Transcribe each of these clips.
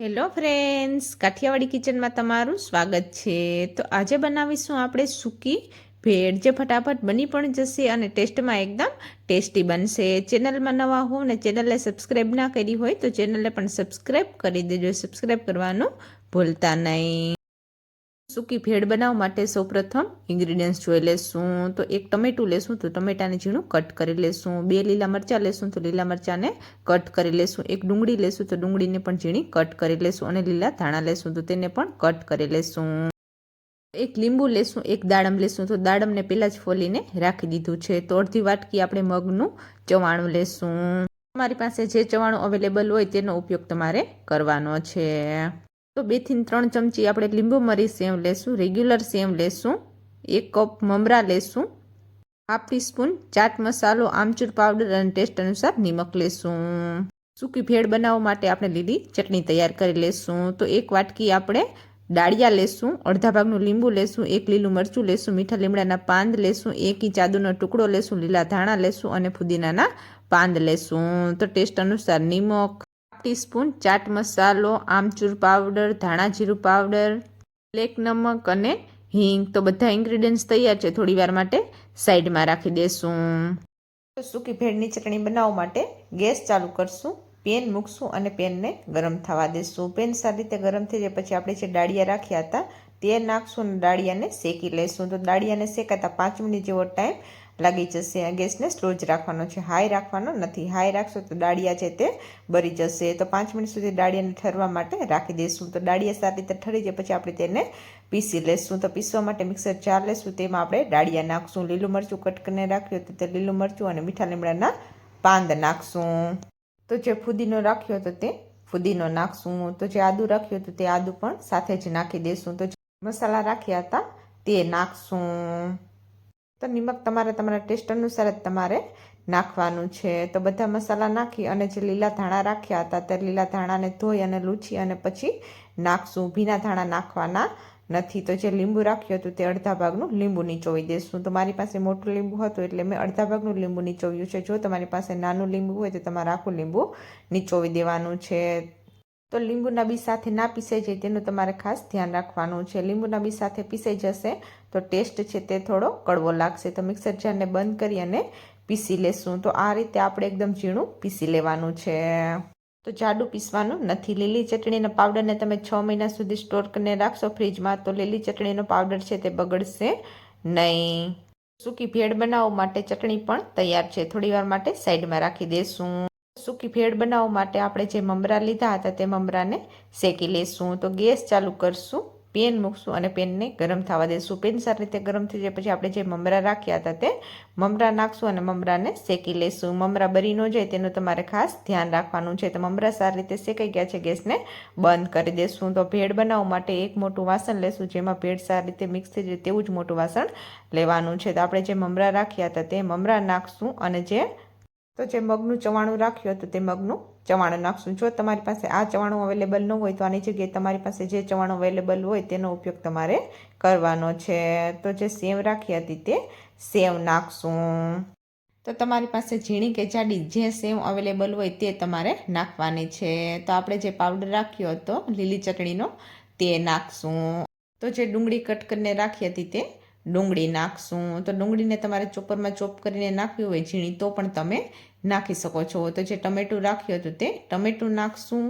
Hello friends Kathiawadi કિચનમાં તમારું સ્વાગત છે. તો આજે બનાવીશું આપણે સૂકી ભેળ. જે ફટાફટ બની પણ જશે અને ટેસ્ટમાં એકદમ ટેસ્ટી બનશે. ચેનલમાં નવા હો ને ચેનલને સબસ્ક્રાઈબ ના કરી હોય તો ચેનલને પણ સબસ્ક્રાઈબ કરી દેજો. સબસ્ક્રાઈબ કરવાનું ભૂલતા નહીં. સૂકી ભેળ બનાવવા માટે સૌપ્રથમ ઇન્ગ્રીડિયન્ટ્સ જોઈ લેશું. તો એક ટમેટું લેશું, તો ટમેટાને ઝીણું કટ કરી લેશું. બે લીલા મરચાં લેશું, તો લીલા મરચાંને કટ કરી લેશું. એક ડુંગળી લેશું, તો ડુંગળીને પણ ઝીણી કટ કરી લેશું અને લીલા ધાણા લેશું, તો તેને પણ કટ કરી લેશું. એક લીંબુ લેશું, એક દાડમ લેશું, તો દાડમને પહેલાં જ ફોલીને રાખી દીધું છે. તો અડધી વાટકી આપણે મગનું ચવાણું લેશું. તમારી પાસે જે ચવાણું અવેલેબલ હોય તેનો ઉપયોગ તમારે કરવાનો છે. તો બેથી ત્રણ ચમચી આપણે લીંબુ મરી સેવ લેશું, રેગ્યુલર સેવ લેશું, એક કપ મમરા લેશું, હાફ ટીસ્પૂન ચાટ મસાલો, આમચૂર પાવડર અને ટેસ્ટ અનુસાર નિમક લેશું. સૂકી ભેળ બનાવવા માટે આપણે લીલી ચટણી તૈયાર કરી લેશું. તો એક વાટકી આપણે ડાળિયા લેશું, અડધા ભાગનું લીંબુ લેશું, એક લીલું મરચું લેશું, મીઠા લીમડાના પાંદ લેશું, એક ઇંચ આદુનો ટુકડો લેશું, લીલા ધાણા લેશું અને ફુદીનાના પાંદ લેશું. તો ટેસ્ટ અનુસાર નિમક ટીસ્પૂન, ચાટ મસાલો, આમચૂર પાવડર ધાણા જીરું પાવડર બ્લેક નમક અને હિંગ. તો બધા ઇન્ગ્રીડિયન્ટ્સ તૈયાર છે. થોડી વાર માટે સાઈડમાં રાખી દેશું. સૂકી ભેળની ચટણી બનાવવા માટે ગેસ ચાલુ કરશું, પેન મૂકશું અને પેનને ગરમ થવા દેશું. પેન સારી રીતે ગરમ થઈ જાય પછી આપણે જે ડાળિયા રાખ્યા હતા તે નાખશું અને ડાળિયાને શેકી લઈશું તો ડાળિયાને શેકાતા પાંચ મિનિટ જેવો ટાઈમ લાગી જશે ગેસને સ્લો જ રાખવાનો છે. હાઈ રાખવાનો નથી. હાઈ રાખશો તો દાળિયા છે તે બરી જશે. તો પાંચ મિનિટ સુધી દાળિયાને ઠરવા માટે રાખી દઈશું. તો દાળિયા સારી રીતે ઠરી જાય પછી આપણે તેને પીસી લેશું. તો પીસવા માટે મિક્સર ચાર લેશું. તેમાં આપણે દાળિયા નાખશું. લીલું મરચું કટ કરીને રાખ્યું તો તે લીલું મરચું અને મીઠા લીમડાના પાંદ નાખશું. તો જે ફુદીનો રાખ્યો તો તે ફુદીનો નાખશું. તો જે આદુ રાખ્યું હતું તે આદુ પણ સાથે જ નાખી દઈશું. તો મસાલા રાખ્યા હતા તે નાખશું. તો નિમક તમારે તમારા ટેસ્ટ અનુસાર જ તમારે નાખવાનું છે. તો બધા મસાલા નાખી અને જે લીલા ધાણા રાખ્યા હતા તે લીલા ધાણાને ધોઈ અને લૂછી અને પછી નાખશું. ભીના ધાણા નાખવાના નથી. તો જે લીંબુ રાખ્યું હતું તે અડધા ભાગનું લીંબુ નીચોવી દેશું. તો મારી પાસે મોટું લીંબુ હતું એટલે મેં અડધા ભાગનું લીંબુ નીચોવ્યું છે. જો તમારી પાસે નાનું લીંબુ હોય તો તમારે આખું લીંબુ નીચોવી દેવાનું છે. તો લીંબુના બી સાથે ના પીસાઈ જાય તેનું તમારે ખાસ ધ્યાન રાખવાનું છે. લીંબુના બી સાથે પીસાઈ જશે તો ટેસ્ટ છે તે થોડો કડવો લાગશે. તો મિક્સર જારને બંધ કરી અને પીસી લેશું. તો આ રીતે આપણે એકદમ ઝીણું પીસી લેવાનું છે. તો જાડું પીસવાનું નથી. લીલી ચટણીના પાવડરને તમે છ મહિના સુધી સ્ટોર કરીને રાખશો ફ્રીજમાં તો લીલી ચટણીનો પાવડર છે તે બગડશે નહીં. સૂકી ભેળ બનાવવા માટે ચટણી પણ તૈયાર છે. થોડી વાર માટે સાઈડમાં રાખી દેશું. સૂકી ભેળ બનાવવા માટે આપણે જે મમરા લીધા હતા તે મમરાને શેકી લેશું. તો ગેસ ચાલુ કરશું, પેન મૂકશું અને પેનને ગરમ થવા દેશું. પેન સારી રીતે ગરમ થઈ જાય પછી આપણે જે મમરા રાખ્યા હતા તે મમરા નાખશું અને મમરાને શેકી લેશું. મમરા બરી ન જાય તેનું તમારે ખાસ ધ્યાન રાખવાનું છે. તો મમરા સારી રીતે શેકાઈ ગયા છે, ગેસને બંધ કરી દેશું. તો ભેળ બનાવવા માટે એક મોટું વાસણ લેશું, જેમાં ભેળ સારી રીતે મિક્સ થઈ જાય તેવું જ મોટું વાસણ લેવાનું છે. તો આપણે જે મમરા રાખ્યા હતા તે મમરા નાખશું અને જે તો જે મગનું ચવાણું રાખ્યું હતું તે મગનું ચવાણું નાખશું. જો તમારી પાસે આ ચવાણું અવેલેબલ ન હોય તો આની જગ્યાએ તમારી પાસે જે ચવાણું અવેલેબલ હોય તેનો ઉપયોગ તમારે કરવાનો છે. તો જે સેવ રાખી હતી તે સેવ નાખશું. તો તમારી પાસે ઝીણી કે જાડી જે સેવ અવેલેબલ હોય તે તમારે નાખવાની છે. તો આપણે જે પાવડર રાખ્યો હતો લીલી ચટણીનો તે નાખશું. તો જે ડુંગળી કટ કરીને રાખી હતી તે ડુંગળી નાખશું. તો ડુંગળીને તમારે ચોપરમાં ચોપ કરીને નાખવી હોય ઝીણી, તો પણ તમે નાખી શકો છો. તો જે ટમેટું રાખ્યું હતું તે ટમેટું નાખશું.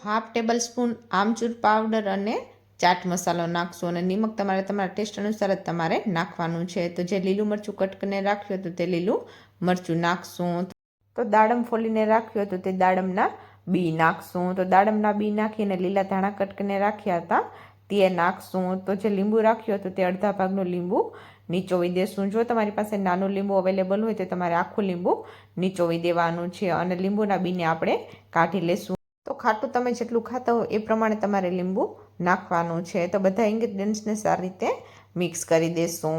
Half tablespoon amchur powder અને ચાટ મસાલો નાખશું અને નિમક તમારે તમારા ટેસ્ટ અનુસાર જ તમારે નાખવાનું છે. તો જે લીલું મરચું કટકને રાખ્યું હતું તે લીલું મરચું નાખશું. તો દાડમ ફોલીને રાખ્યું હતું તે દાડમના બી નાખશું. તો દાડમના બી નાખીને લીલા ધાણા કટકને રાખ્યા હતા. તે નાખશું. તો જે લીંબુ રાખ્યું હતું તે અડધા ભાગનું લીંબુ નીચોવી દેશું. જો તમારી પાસે નાનું લીંબુ અવેલેબલ હોય તો તમારે આખું લીંબુ નીચોવી દેવાનું છે અને લીંબુના બીને આપણે કાઢી લેશું. તો ખાટું તમે જેટલું ખાતા હો એ પ્રમાણે તમારે લીંબુ નાખવાનું છે. તો બધા ઇન્ગ્રીડિયન્ટ્સને સારી રીતે મિક્સ કરી દેશું.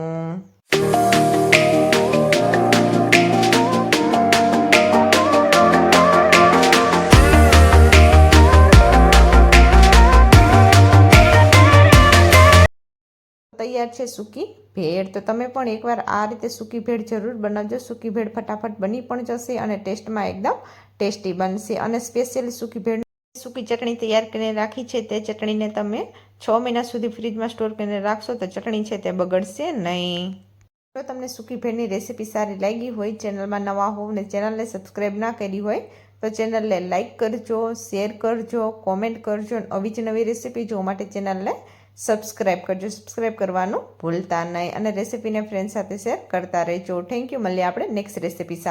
તૈયાર છે સૂકી ભેળ. તો તમે પણ એકવાર આ રીતે સૂકી ભેળ જરૂર બનાવજો. સૂકી ભેળ ફટાફટ બની પણ જશે અને ટેસ્ટમાં એકદમ ટેસ્ટી બનશે. અને સ્પેશિયલી સૂકી ભેળ સૂકી ચટણી તૈયાર કરીને રાખી છે. તે ચટણીને તમે છ મહિના સુધી ફ્રીજમાં સ્ટોર કરીને રાખશો તો ચટણી છે તે બગડશે નહીં. જો તમને સૂકી ભેળની રેસીપી સારી લાગી હોય, ચેનલમાં નવા હોવ ને ચેનલને સબસ્ક્રાઈબ ના કરી હોય, તો ચેનલને લાઇક કરજો, શેર કરજો, કોમેન્ટ કરજો અને આવી જ નવી રેસીપી જોવા માટે ચેનલને સબસ્ક્રાઈબ કરજો. સબસ્ક્રાઈબ કરવાનું ભૂલતા નહીં. અને રેસીપીને ફ્રેન્ડ સાથે શેર કરતા રહેજો. થેન્ક યુ મળીએ આપણે નેક્સ્ટ રેસીપી સાથે.